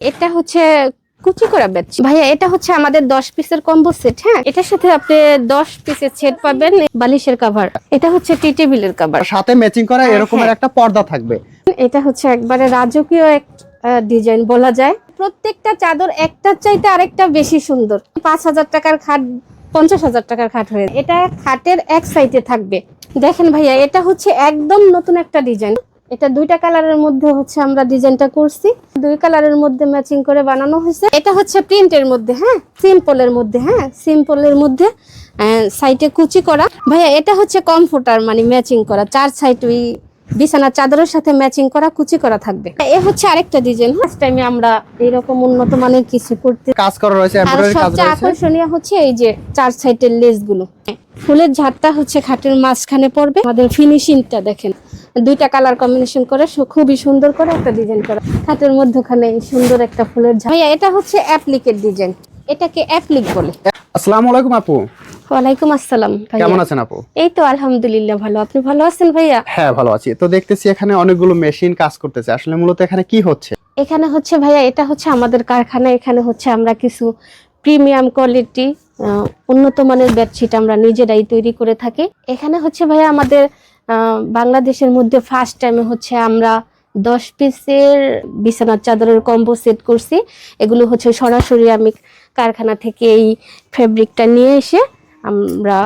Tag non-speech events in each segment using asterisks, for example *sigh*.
এটা হচ্ছে কুচি করা ব্যাচ ভাইয়া এটা হচ্ছে আমাদের দশ পিসের কম্বো সেট হ্যাঁ? এটার সাথে আপনি দশ পিসের সেট পাবেন বালিশের কাভার এটা হচ্ছে টি টেবিলের কাভার সাথে ম্যাচিং করা এরকমের হ্যাঁ। একটা পর্দা থাকবে। এটা হচ্ছে একবারে রাজকীয় এক ডিজাইন বলা যায়। প্রত্যেকটা চাদর একটার চাইতে আরেকটা বেশি সুন্দর। পাঁচ হাজার টাকার খাট পঞ্চাশ হাজার টাকার খাট হয়ে এটা খাটের এক সাইডে থাকবে। দেখেন ভাইয়া এটা হচ্ছে একদম নতুন একটা ডিজাইন এটা দুইটা কালারের মধ্যে হচ্ছে আমরা ডিজাইনটা করছি। দুই কালারের মধ্যে ম্যাচিং করে বানানো হয়েছে। এটা হচ্ছে প্রিন্টের মধ্যে হ্যাঁ? সিম্পলের মধ্যে হ্যাঁ? সিম্পলের মধ্যে সাইডে কুচি করা। ভাইয়া, এটা হচ্ছে কমফোর্টার মানে ম্যাচিং করা। চার সাইড ওই বিছানার চাদরের সাথে ম্যাচিং করা কুচি করা থাকবে। এ হচ্ছে আরেকটা ডিজাইন ফার্স্ট টাইমে আমরা এরকম উন্নত মানের কিছু করতে কাজ করা রয়েছে আর সবচেয়ে আকর্ষণীয় হচ্ছে এই যে চার সাইডের লেসগুলো ফুলের ঝাড়টা হচ্ছে খাটের মাঝখানে পড়বে। আমাদের ফিনিশিংটা দেখেন। দুইটা কালার কম্বিনেশন করে খুবই সুন্দর করে একটা ডিজাইন করা। খাটের মধ্যখানে সুন্দর একটা ফুলের ঝাড়। এটা হচ্ছে অ্যাপ্লিকের ডিজাইন এটাকে অ্যাপ্লিক বলে। আসসালামু আলাইকুম আপু। ওয়ালাইকুম আসসালাম কেমন আছেন আপু? এই তো আলহামদুলিল্লাহ ভালো। আপনি ভালো আছেন ভাইয়া? হ্যাঁ ভালো আছি। তো দেখতেছি এখানে অনেকগুলো মেশিন কাজ করতেছে। আসলে মূলত এখানে কি হচ্ছে? এখানে হচ্ছে ভাইয়া এটা হচ্ছে আমাদের কারখানা। এখানে হচ্ছে আমরা কিছু প্রিমিয়াম কোয়ালিটি উন্নত মানের বেডশিট আমরা নিজেরাই তৈরি করে থাকি। এখানে হচ্ছে ভাইয়া আমাদের বাংলাদেশের মধ্যে ফার্স্ট টাইমে হচ্ছে আমরা দশ পিসের বিছানার চাদরের কম্বো সেট করছি। এগুলো হচ্ছে সরাসরি আমি কারখানা থেকে এই ফেব্রিকটা নিয়ে এসে আমরা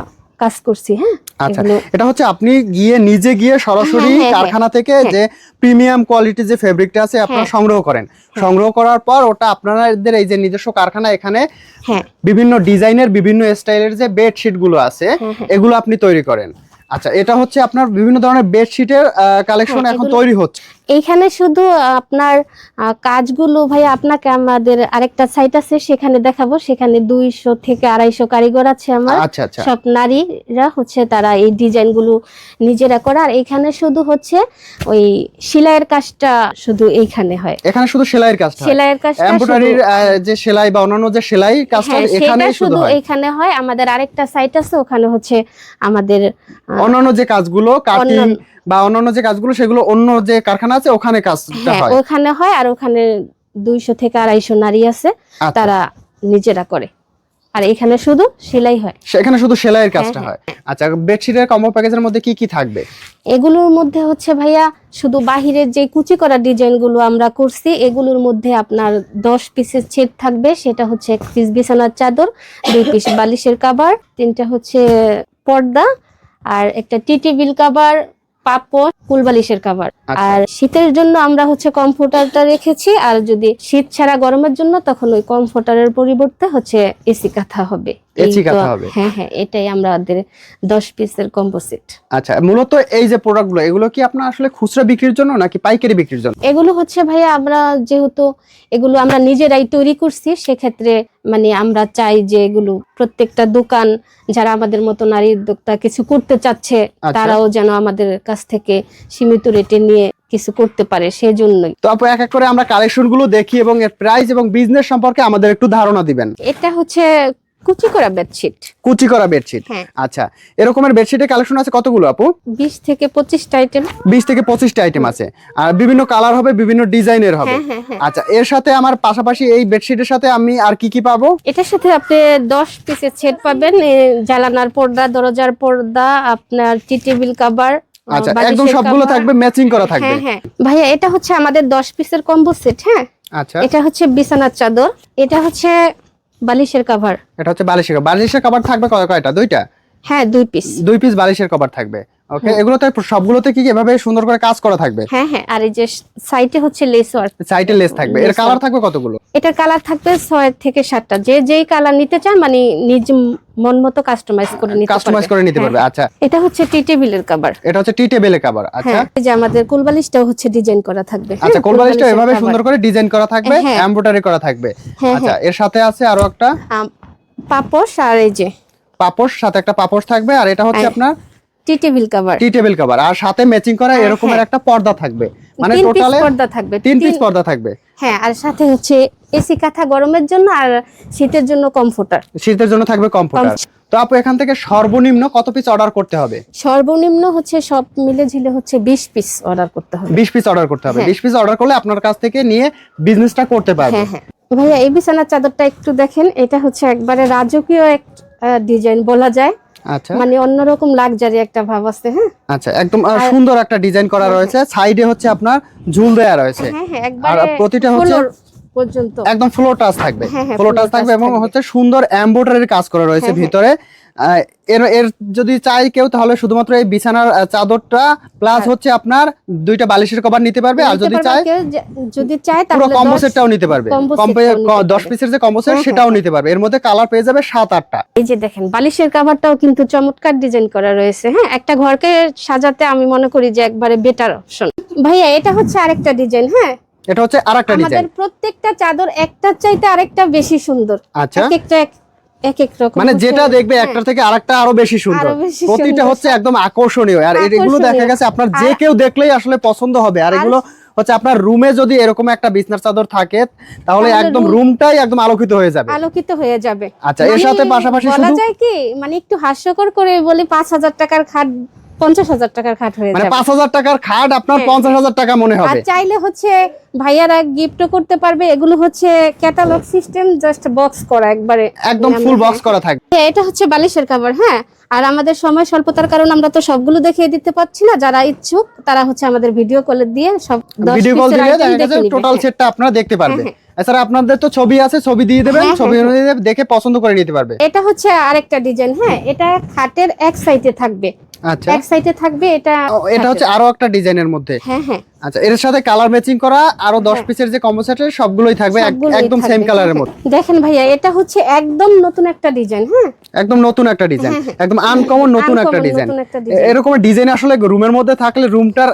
কাজ করছি হ্যাঁ আচ্ছা এটা হচ্ছে আপনি গিয়ে নিজে গিয়ে সরাসরি হ্যাঁ, হ্যাঁ, কারখানা থেকে হ্যাঁ। যে প্রিমিয়াম কোয়ালিটির যে ফেব্রিকটা আছে আপনারা হ্যাঁ। সংগ্রহ করেন সংগ্রহ করার পর ওটা আপনাদের এই যে নিজস্ব কারখানা এখানে হ্যাঁ বিভিন্ন ডিজাইনের বিভিন্ন স্টাইলের যে বেডশিটগুলো আছে হ্যাঁ, হ্যাঁ। এগুলো আপনি তৈরি করেন আচ্ছা এটা হচ্ছে আপনার বিভিন্ন ধরনের বেডশিটের কালেকশন হ্যাঁ, এখন তৈরি হচ্ছে। এইখানে শুধু আপনার কাজগুলো ভাই আপনাকে আমাদের আরেকটা সাইট আছে সেখানে দেখাবো। সেখানে দুইশো থেকে আড়াইশো কারিগর আছে আমার। আচ্ছা আচ্ছা। সব নারীরা হচ্ছে তারা এই ডিজাইনগুলো নিজেরা করে। আর এখানে শুধু হচ্ছে ওই সেলাইয়ের কাজটা শুধু এইখানে হয়। এখানে শুধু সেলাইয়ের কাজটা সেলাইয়ের কাজটা এমব্রয়ডারির যে সেলাই বা অন্যান্য যে সেলাই কাজটা হ্যাঁ, এখানে শুধু এখানে হয়। আমাদের আরেকটা সাইট আছে ওখানে হচ্ছে আমাদের অন্যান্য যে কাজগুলো কাটিং বা অন্যান্য যে কাজগুলো সেগুলো অন্য যে কারখানা আছে ওখানে কাজটা হ্যাঁ হয়। ওখানে হয় আর ওখানে দুইশো থেকে আড়াইশো নারী আছে আচ্ছা। তারা নিজেরা করে। আর এখানে শুধু সেলাই হয়। সেখানে শুধু সেলাইয়ের কাজটা হ্যাঁ, হয়। আচ্ছা বেডশিটের কম্বো প্যাকেজের মধ্যে কি কি থাকবে? এগুলোর মধ্যে হচ্ছে ভাইয়া শুধু বাহিরের যে কুচি করা ডিজাইনগুলো আমরা করছি এগুলোর মধ্যে আপনার দশ পিসের ছেদ থাকবে। সেটা হচ্ছে এক পিস বিছানার চাদর দুই পিস বালিশের কাবার তিনটা হচ্ছে পর্দা আর একটা টিটি টেবিল কাবার পাপড় কুলবালিশের কাভার আচ্ছা। আর শীতের জন্য আমরা হচ্ছে কমফোর্টারটা রেখেছি আর যদি শীত ছাড়া গরমের জন্য তখন ওই কমফোর্টারের পরিবর্তে হচ্ছে এসি কাঁথা হবে হবে। হ্যাঁ হ্যাঁ এটাই আমাদের দশ পিসের কম্পোজিট আচ্ছা মূলত এই যে প্রোডাক্টগুলো এগুলো কি আপনার আসলে খুচরা বিক্রির জন্য নাকি পাইকারি বিক্রির জন্য এগুলো হচ্ছে ভাইয়া আমরা যেহেতু এগুলো আমরা নিজেরাই তৈরি করছি সেক্ষেত্রে মানে আমরা চাই যে এগুলো প্রত্যেকটা দোকান যারা আমাদের মতো নারী উদ্যোক্তা কিছু করতে চাচ্ছে আচ্ছা। তারাও যেন আমাদের কাছ থেকে সীমিত রেটে নিয়ে কিছু করতে পারে সেজন্যই তো আপু এক এক করে আমরা কালেকশনগুলো দেখি এবং এর প্রাইস এবং বিজনেস সম্পর্কে আমাদের একটু ধারণা দিবেন এটা হচ্ছে কুচি করা বেডশিট কুচি করা বেডশিট হ্যাঁ। আচ্ছা এরকমের বেডশিটের কালেকশন আছে কতগুলো আপু? বিশ থেকে পঁচিশটা আইটেম বিশ থেকে পঁচিশটা আইটেম আছে। আর বিভিন্ন কালার হবে বিভিন্ন ডিজাইনের হবে। হ্যাঁ হ্যাঁ আচ্ছা এর সাথে আমার পাশাপাশি এই বেডশিটের সাথে আমি আর কি কি পাবো? এটার সাথে আপনি দশ পিসের সেট পাবেন জানালার পর্দা দরজার পর্দা আপনার টি টেবিল কাভার আচ্ছা একদম সবগুলো। থাকবে ম্যাচিং করা থাকবে। ভাইয়া এটা হচ্ছে আমাদের দশ পিসের কম্বো সেট হ্যাঁ? আচ্ছা। এটা হচ্ছে বিছানার চাদর। এটা হচ্ছে বালিশের কভার এটা হচ্ছে বালিশের বালিশের কভার থাকবে কয় কয়টা দুইটা? হ্যাঁ দুই পিস দুই পিস বালিশের কভার থাকবে। ওকে হ্যাঁ। এগুলোতে সবগুলোতে কি এভাবে সুন্দর করে কাজ করা থাকবে? হ্যাঁ হ্যাঁ আর এই যে সাইডে হচ্ছে লেস ওয়ার্ক সাইডে লেস থাকবে। এর কালার থাকবে কতগুলো? এটার কালার থাকবে ছয় থেকে সাতটা। যে যেই কালার নিতে চান মানে নিজ মন মতো কাস্টমাইজ করে নিতে কাস্টমাইজ করে নিতে হ্যাঁ, পারবে আচ্ছা। এটা হচ্ছে টি টেবিলের কাভার এটা হচ্ছে টি টেবিলের কভার আচ্ছা। হ্যাঁ এই যে আমাদের কুলবালিশটাও হচ্ছে ডিজাইন করা থাকবে। হ্যাঁ, আচ্ছা কোলবালিশটা এভাবে সুন্দর করে ডিজাইন করা থাকবে হ্যাঁ। এমব্রয়ডারি করা থাকবে। হ্যাঁ আচ্ছা হ্যাঁ এর সাথে আছে আরও একটা? পাপোশ আর এই যে। পাপোশ সাথে একটা পাপোশ থাকবে আর এটা হচ্ছে হ্যাঁ। আপনার tea table cover. Tea table cover. আর সাথে ম্যাচিং করা হ্যাঁ, এরকমের। একটা পর্দা থাকবে। মানে টোটালে পর্দা থাকবে। তিন পিস পর্দা থাকবে। হ্যাঁ আর সাথে হচ্ছে এসি কাঁথা গরমের জন্য আর শীতের জন্য কমফোর্টার। শীতের জন্য থাকবে কম্পিউটার তো আপু এখান থেকে সর্বনিম্ন কত পিস অর্ডার করতে হবে? সর্বনিম্ন হচ্ছে সব মিলে ঝিলে হচ্ছে বিশ পিস অর্ডার করতে হবে। বিশ পিস অর্ডার করতে হবে। হ্যাঁ। বিশ পিস অর্ডার করলে আপনার কাছ থেকে নিয়ে বিজনেসটা করতে পারবে। হ্যাঁ। হ্যাঁ ভাইয়া এই বিছানার চাদরটা একটু দেখেন। এটা হচ্ছে একবারে রাজকীয় এক ডিজাইন বলা যায়। আচ্ছা। মানে অন্যরকম লাক্সারি একটা ভাব আছে হ্যাঁ? আচ্ছা একদম সুন্দর একটা ডিজাইন করা হ্যাঁ, রয়েছে। সাইডে হচ্ছে আপনার ঝুল দেয়া রয়েছে। হ্যাঁ হ্যাঁ একবারে প্রতিটা হচ্ছে- পর্যন্ত। একদম ফ্লোটাস টাচ থাকবে। টাচ থাকবে এবং হচ্ছে সুন্দর এমব্রয়ডারির কাজ করা রয়েছে। ভিতরে। এর এর যদি চাই কেউ তাহলে শুধুমাত্র এই বিছানার চাদরটা প্লাস হ্যাঁ। হচ্ছে আপনার দুইটা বালিশের কভার নিতে পারবে আর যদি চায় যদি চায় তাহলে কম্বো সেটটাও নিতে পারবে। দশ পারবে। পিসের যে কম্বো সেট হ্যাঁ, সেটাও নিতে পারবে। এর মধ্যে কালার পেয়ে যাবে সাত আটটা। এই যে দেখেন বালিশের কাভারটাও কিন্তু চমৎকার ডিজাইন করা রয়েছে হ্যাঁ? একটা ঘরকে সাজাতে আমি মনে করি যে একবারে বেটার অপশন ভাইয়া এটা হচ্ছে আরেকটা ডিজাইন হ্যাঁ? এটা হচ্ছে আর একটা ডিজাইন আমাদের প্রত্যেকটা চাদর একটার চাইতে আরেকটা বেশি সুন্দর। আচ্ছা। একটা এক- এক রকম মানে যেটা দেখবে হ্যাঁ। থেকে আরেকটা আরও বেশি সুন্দর। প্রতিটা হচ্ছে একদম আকর্ষণীয়। আর এগুলো দেখা গেছে আপনার যে কেউ দেখলেই আসলে পছন্দ হবে। আর এগুলো হচ্ছে আপনার রুমে যদি এরকম একটা বিছনার চাদর থাকে তাহলে একদম রুমটাই একদম আলোকিত হয়ে যাবে। আলোকিত হয়ে যাবে। আচ্ছা, এর মানে সাথে পাশাপাশি বলা যায় কি মানে একটু হাস্যকর করে বলি পাঁচ হাজার টাকার খাট পঞ্চাশ হাজার টাকার খাট হয়ে মানে যাবে। পাঁচ হাজার টাকার খাট আপনার হ্যাঁ। পঞ্চাশ হাজার টাকা মনে হয় হবে। চাইলে হচ্ছে ভাইয়ারা গিফটও করতে পারবে। এগুলো হচ্ছে ক্যাটালগ সিস্টেম জাস্ট বক্স করা একবারে একদম ফুল বক্স করা থাকবে। হ্যাঁ, এটা হচ্ছে বালিশের কাভার হ্যাঁ। আর আমাদের সময় স্বল্পতার কারণে আমরা তো সবগুলো দেখিয়ে দিতে পারছি না। যারা ইচ্ছুক তারা হচ্ছে আমাদের ভিডিও কলে দিয়ে সব ভিডিও কল নিবে। টোটাল হ্যাঁ। সেটটা আপনারা দেখতে পারবেন হ্যাঁ, এছাড়া আপনাদের তো ছবি আছে ছবি দিয়ে দেবেন হ্যাঁ, ছবি হ্যাঁ, অনুযায়ী দেখে পছন্দ করে নিতে পারবে। এটা হচ্ছে আরেকটা ডিজাইন হ্যাঁ এটা খাটের এক সাইডে থাকবে। আচ্ছা। এক সাইডে থাকবে এটা এটা হচ্ছে আরও একটা ডিজাইনের মধ্যে। হ্যাঁ হ্যাঁ। আচ্ছা এর সাথে কালার ম্যাচিং করা আরও দশ হ্যাঁ। পিসের যে কম্বো সেটের সবগুলোই থাকবে একদম সেম কালারের হ্যাঁ, মধ্যে। হ্যাঁ। দেখেন ভাইয়া এটা হচ্ছে একদম নতুন একটা ডিজাইন হ্যাঁ? একদম নতুন একটা ডিজাইন হ্যাঁ, হ্যাঁ। একদম আনকমন নতুন একটা ডিজাইন। এরকম ডিজাইন আসলে রুমের মধ্যে থাকলে রুমটার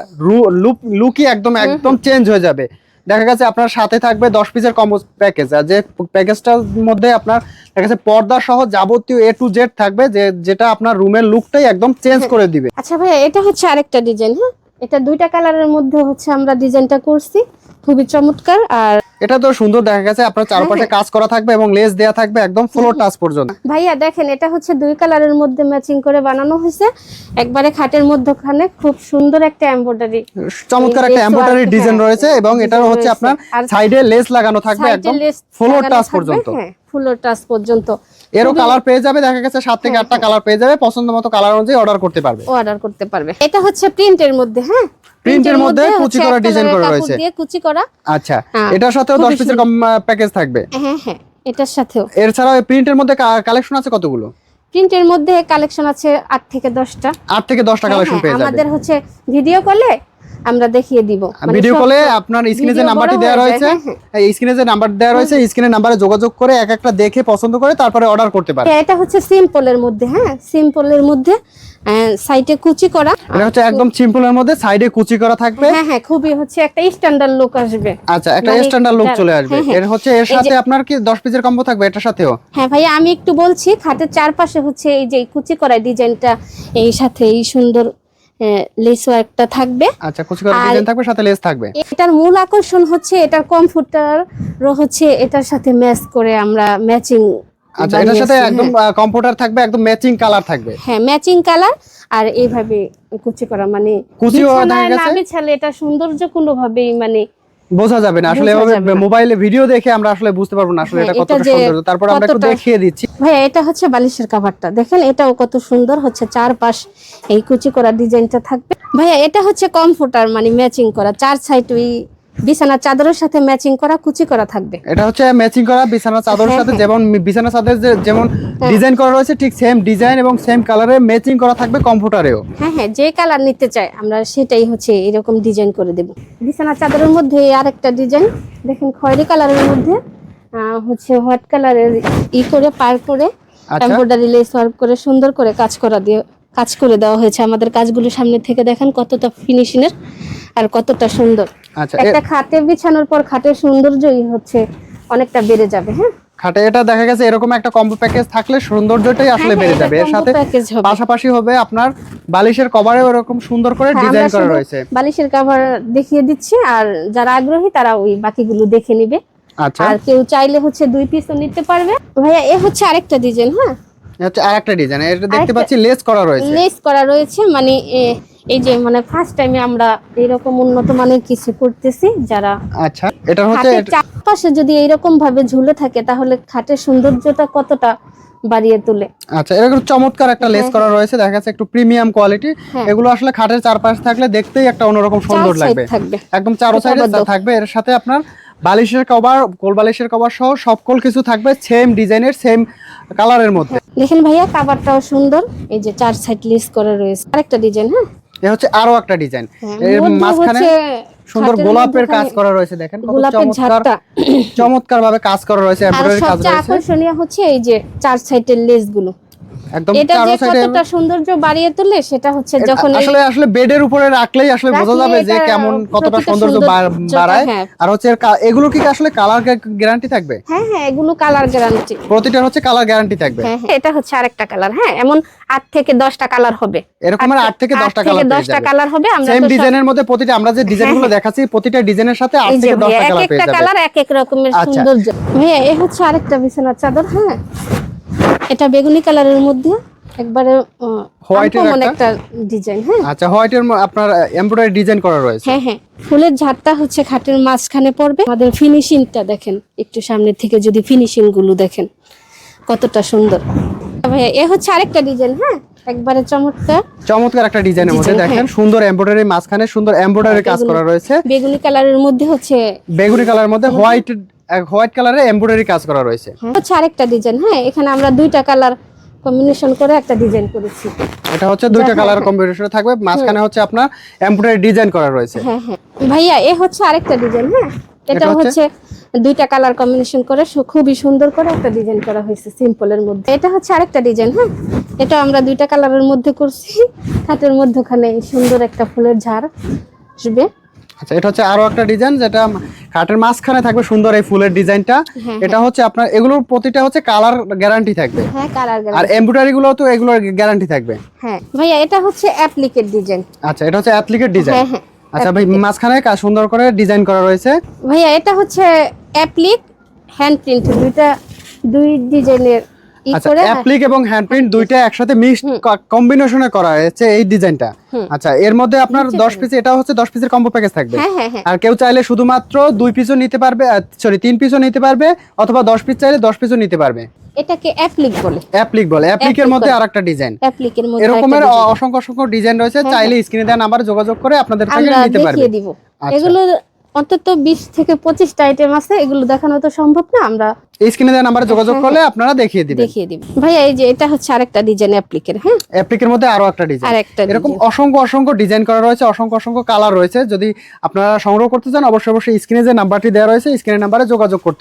লুকই একদম একদম চেঞ্জ হয়ে যাবে। দেখা গেছে আপনার সাথে থাকবে দশ পিসের কম্বো প্যাকেজ আর যে প্যাকেজটার মধ্যে আপনার দেখা গেছে পর্দা সহ যাবতীয় এ টু জেড থাকবে যে যেটা আপনার রুমের লুকটাই একদম চেঞ্জ করে দিবে। আচ্ছা ভাইয়া এটা হচ্ছে আরেকটা ডিজাইন হ্যাঁ? এটা দুইটা কালারের মধ্যে হচ্ছে আমরা ডিজাইনটা করছি। খুবই চমৎকার আর এটা তো সুন্দর দেখা গেছে আপনার চারপাশে হ্যাঁ। কাজ করা থাকবে এবং লেস দেয়া থাকবে একদম ফ্লোর টাচ পর্যন্ত। ভাইয়া দেখেন এটা হচ্ছে দুই কালারের মধ্যে ম্যাচিং করে বানানো হয়েছে। একবারে খাটের মধ্যখানে খুব সুন্দর একটা এমব্রয়ডারি চমৎকার একটা এমব্রয়ডারি ডিজাইন হ্যাঁ, রয়েছে এবং এটারও হচ্ছে আপনার সাইডে লেস লাগানো থাকবে একদম ফ্লোর টাচ পর্যন্ত। ফ্লোর টাচ পর্যন্ত। এরও কালার পেয়ে যাবে দেখা গেছে সাত থেকে হ্যাঁ, আটটা কালার পেয়ে যাবে পছন্দ মতো কালার অনুযায়ী অর্ডার করতে পারবে। অর্ডার করতে পারবে। এটা হচ্ছে প্রিন্টের মধ্যে হ্যাঁ? প্রিন্টের মধ্যে কুচি করা ডিজাইন করা রয়েছে। কুচি করা। আচ্ছা হ্যাঁ, এটার সাথেও খুবই দশ পিসের কম প্যাকেজ থাকবে? হ্যাঁ হ্যাঁ এটার সাথেও। এছাড়াও প্রিন্টের মধ্যে কালেকশন আছে কতগুলো? প্রিন্টের মধ্যে কালেকশন আছে 8 থেকে দশটা। আট থেকে দশটা হ্যাঁ, কালেকশন হ্যাঁ, পেয়ে যাবেন আমাদের হচ্ছে ভিডিও কলে আমরা দেখিয়ে দিব। মানে ভিডিও কলে আপনার স্ক্রিনে যে নাম্বারটি বড় দেওয়া রয়েছে হ্যাঁ, এই স্ক্রিনে যে নাম্বার দেওয়া রয়েছে স্ক্রিনের নাম্বারে যোগাযোগ করে এক একটা দেখে পছন্দ করে তারপরে অর্ডার করতে পারে হ্যাঁ, এটা হচ্ছে সিম্পলের মধ্যে হ্যাঁ সিম্পলের মধ্যে সাইটে কুচি করা। এটা হচ্ছে একদম সিম্পলের মধ্যে সাইডে কুচি করা থাকবে। হ্যাঁ হ্যাঁ খুবই হচ্ছে একটা স্ট্যান্ডার্ড লুক আসবে। আচ্ছা একটা মানে স্ট্যান্ডার্ড লুক চলে আসবে। হ্যাঁ, হ্যাঁ। এর হচ্ছে এর সাথে আপনার কি দশ পিসের কম্বো থাকবে এটার সাথেও? হ্যাঁ ভাইয়া আমি একটু বলছি খাটের চারপাশে হচ্ছে এই যে কুচি করা ডিজাইনটা এই সাথে এই সুন্দর লেস ওয়ার্কটা থাকবে। আচ্ছা ডিজাইন থাকবে সাথে লেস থাকবে? এটার মূল আকর্ষণ হচ্ছে এটার হচ্ছে এটার সাথে ম্যাচ করে আমরা ম্যাচিং আচ্ছা এটার সাথে একদম কম্পিউটার থাকবে একদম ম্যাচিং কালার থাকবে। হ্যাঁ ম্যাচিং কালার আর এইভাবে কুচি করা মানে কুচি না? বিছালে এটা সৌন্দর্য কোনোভাবেই মানে বোঝা যাবে না আসলে এভাবে মোবাইলে ভিডিও দেখে আমরা আসলে বুঝতে পারব না আসলে হ্যাঁ, এটা কত সুন্দর তারপর আমরা একটু দেখিয়ে দিচ্ছি। ভাই এটা হচ্ছে বালিশের কভারটা দেখেন এটাও কত সুন্দর হচ্ছে চারপাশ এই কুচি করা ডিজাইনটা থাকবে। ভাইয়া এটা হচ্ছে কমফোর্টার মানে ম্যাচিং করা চার সাইড ওই বিছানার চাদরের সাথে ম্যাচিং করা কুচি করা থাকবে। এটা হচ্ছে ম্যাচিং করা বিছানা চাদরের হ্যাঁ, সাথে হ্যাঁ। *laughs* যেমন বিছানা চাদর যেমন ডিজাইন করা রয়েছে ঠিক সেম ডিজাইন এবং সেম কালারে ম্যাচিং করা থাকবে কম্পিউটারেও হ্যাঁ হ্যাঁ যে কালার নিতে চাই আমরা সেটাই হচ্ছে এরকম ডিজাইন করে দেব। বিছানার চাদরের মধ্যে আরেকটা ডিজাইন দেখেন খয়েরি কালারের মধ্যে হচ্ছে হোয়াইট কালারের ই করে পার করে এমব্রয়ডারি লেস ওয়ার্ক করে সুন্দর করে কাজ করা দিয়ে কাজ করে দেওয়া হয়েছে আমাদের কাজগুলো সামনে থেকে দেখেন কতটা ফিনিশিং এর আর কতটা সুন্দর। একটা খাটে বিছানোর পর খাটের সৌন্দর্যই হচ্ছে অনেকটা বেড়ে যাবে হ্যাঁ? খাটে এটা দেখা গেছে এরকম একটা কম্বো প্যাকেজ থাকলে সৌন্দর্যটাই আসলে বেড়ে যাবে। এর সাথে পাশাপাশি হবে আপনার বালিশের কভারেও এরকম সুন্দর করে হ্যাঁ, ডিজাইন করা রয়েছে। বালিশের কভার দেখিয়ে দিচ্ছি আর যারা আগ্রহী তারা ওই বাকিগুলো দেখে নেবে। আচ্ছা। আর কেউ চাইলে হচ্ছে দুই পিসও নিতে পারবে। ভাইয়া এ হচ্ছে আরেকটা ডিজাইন হ্যাঁ? এ হচ্ছে আরেকটা ডিজাইন এটা দেখতে পাচ্ছি লেস করা রয়েছে। লেস করা রয়েছে মানে এই যে মানে ফার্স্ট টাইমে আমরা এরকম উন্নত মানের কিছু করতেছি যারা আচ্ছা এটা হচ্ছে চারপাশে যদি এইরকম ভাবে ঝুলে থাকে তাহলে খাটের সৌন্দর্যটা কতটা বাড়িয়ে তোলে? আচ্ছা এরকম চমৎকার একটা লেস হ্যাঁ, করা রয়েছে দেখা যাচ্ছে একটু প্রিমিয়াম কোয়ালিটি হ্যাঁ। এগুলো আসলে খাটের চারপাশে থাকলে দেখতেই একটা অন্যরকম সুন্দর লাগবে। থাকবে। একদম চারো সাইডে থাকবে। এর সাথে আপনার বালিশের কভার কোল বালিশের কভার সহ সকল কিছু থাকবে সেম ডিজাইনের সেম কালারের মধ্যে। দেখেন ভাইয়া কাভারটাও সুন্দর। এই যে চার সাইড লেস করা রয়েছে। আরেকটা ডিজাইন হ্যাঁ? এ হচ্ছে আরও একটা ডিজাইন। হ্যাঁ, এর মাঝখানে সুন্দর গোলাপের কাজ করা রয়েছে দেখেন কত চমৎকার চমৎকার ভাবে কাজ করা রয়েছে এমব্রয়ডারি কাজ রয়েছে। আকর্ষণীয় হচ্ছে এই যে চার সাইডের লেসগুলো একদম এটা যে কতটা সৌন্দর্য বাড়িয়ে তোলে সেটা হচ্ছে যখন আসলে আসলে বেডের উপরে রাখলেই আসলে বোঝা যাবে যে কেমন কতটা সৌন্দর্য বাড়ায়। হ্যাঁ। আর হচ্ছে এগুলো কি আসলে কালার গ্যারান্টি থাকবে? হ্যাঁ হ্যাঁ এগুলো কালার গ্যারান্টি প্রতিটার হচ্ছে কালার গ্যারান্টি থাকবে। হ্যাঁ হ্যাঁ এটা হচ্ছে আরেকটা কালার হ্যাঁ এমন আট থেকে দশটা কালার হবে। এরকমের আট থেকে দশটা কালার পেয়ে দশটা যাবে। কালার হবে আমরা সেম ডিজাইনের মধ্যে প্রতিটা আমরা যে ডিজাইনগুলো দেখাচ্ছি প্রতিটা ডিজাইনের সাথে আট এই যে থেকে ভাইয়া, দশটা এক একটা কালার এক এক রকমের আচ্ছা। সৌন্দর্য। ভাইয়া এ হচ্ছে আরেকটা বিছানার চাদর হ্যাঁ? এটা বেগুনি কালারের মধ্যে একবারে এর একটা? একটা ডিজাইন হ্যাঁ। আচ্ছা হোয়াইটের আপনার এমব্রয়ডারি ডিজাইন করা রয়েছে? হ্যাঁ হ্যাঁ। ফুলের ঝাড়টা হচ্ছে খাটের মাঝখানে পড়বে। আমাদের ফিনিশিংটা দেখেন একটু সামনে থেকে যদি ফিনিশিংগুলো দেখেন কতটা সুন্দর। ভাইয়া এ হচ্ছে আরেকটা ডিজাইন হ্যাঁ? একবারে চমৎকার। চমৎকার একটা ডিজাইনের মধ্যে দেখেন সুন্দর এমব্রয়ডারি মাঝখানে সুন্দর এমব্রয়ডারি কাজ করা রয়েছে। বেগুনি কালারের মধ্যে হচ্ছে বেগুনি কালারের মধ্যে হোয়াইট হোয়াইট কালারে এমব্রয়ডারি কাজ করা রয়েছে। হচ্ছে আরেকটা ডিজাইন হ্যাঁ এখানে আমরা দুইটা কালার কম্বিনেশন করে একটা ডিজাইন করেছি। এটা হচ্ছে দুইটা কালার কম্বিনেশন থাকবে মাঝখানে হচ্ছে আপনার এমব্রয়ডারি ডিজাইন করা রয়েছে। হ্যাঁ হ্যাঁ। ভাইয়া এ হচ্ছে আরেকটা ডিজাইন হ্যাঁ? এটা হচ্ছে? দুইটা কালার কম্বিনেশন করে খুবই সুন্দর করে একটা ডিজাইন করা হয়েছে সিম্পলের মধ্যে। এটা হচ্ছে আরেকটা ডিজাইন হ্যাঁ? এটা আমরা দুইটা কালারের মধ্যে করছি। খাটের মধ্যখানে সুন্দর একটা ফুলের ঝাড় আসবে। আচ্ছা এটা হচ্ছে আরও একটা ডিজাইন যেটা কাঠের মাঝখানে থাকবে সুন্দর এই ফুলের ডিজাইনটা। হ্যাঁ, এটা হচ্ছে আপনার এগুলোর প্রতিটা হচ্ছে কালার গ্যারান্টি থাকবে। হ্যাঁ কালার গ্যারান্টি আর এমব্রয়ডারি গুলো তো এগুলোর গ্যারান্টি থাকবে। হ্যাঁ ভাইয়া এটা হচ্ছে অ্যাপ্লিকেট ডিজাইন আচ্ছা এটা হচ্ছে অ্যাপ্লিকেট ডিজাইন হ্যাঁ হ্যাঁ আচ্ছা ভাই মাঝখানে কাজ সুন্দর করে ডিজাইন করা রয়েছে। ভাইয়া এটা হচ্ছে অ্যাপ্লিক হ্যান্ড প্রিন্ট দুইটা দুই ডিজাইনের আচ্ছা অ্যাপ্লিক এবং হ্যান্ড প্রিন্ট দুইটা একসাথে মিক্সড কম্বিনেশনে করা হয়েছে এই ডিজাইনটা আচ্ছা এর মধ্যে আপনার 10 পিস এটা হচ্ছে 10 পিসের কম্বো প্যাকেজ থাকবে। হ্যাঁ হ্যাঁ হ্যাঁ। আর কেউ চাইলে শুধুমাত্র দুই পিসও নিতে পারবে সরি তিন পিসও নিতে পারবে অথবা 10 পিস চাইলে 10 পিসও নিতে পারবে। এটাকে অ্যাপ্লিক বলে। অ্যাপ্লিক বলে। অ্যাপ্লিকের মধ্যে আরেকটা ডিজাইন অ্যাপ্লিকের মধ্যে এরকমের অসংখ্য অসংখ্য ডিজাইন রয়েছে। চাইলে স্ক্রিনে দেওয়া নাম্বারে যোগাযোগ করে আপনাদের থেকে নিতে পারবে। আচ্ছা। এগুলো অন্তত বিশ থেকে পঁচিশটা আইটেম আছে এগুলো দেখানো তো সম্ভব না আমরা এই স্ক্রিনে দেওয়া নাম্বারে যোগাযোগ হ্যাঁ, করলে আপনারা দেখিয়ে দিবেন। দেখিয়ে দিবেন। ভাইয়া এই যে এটা হচ্ছে আরেকটা ডিজাইন অ্যাপ্লিকের হ্যাঁ? অ্যাপ্লিকের মধ্যে আরও একটা ডিজাইন আরেকটা এরকম অসংখ্য অসংখ্য ডিজাইন করা রয়েছে অসংখ্য অসংখ্য কালার রয়েছে। যদি আপনারা সংগ্রহ করতে চান অবশ্যই অবশ্যই স্ক্রিনে যে নাম্বারটি দেওয়া রয়েছে স্ক্রিনের নাম্বারে যোগাযোগ করতে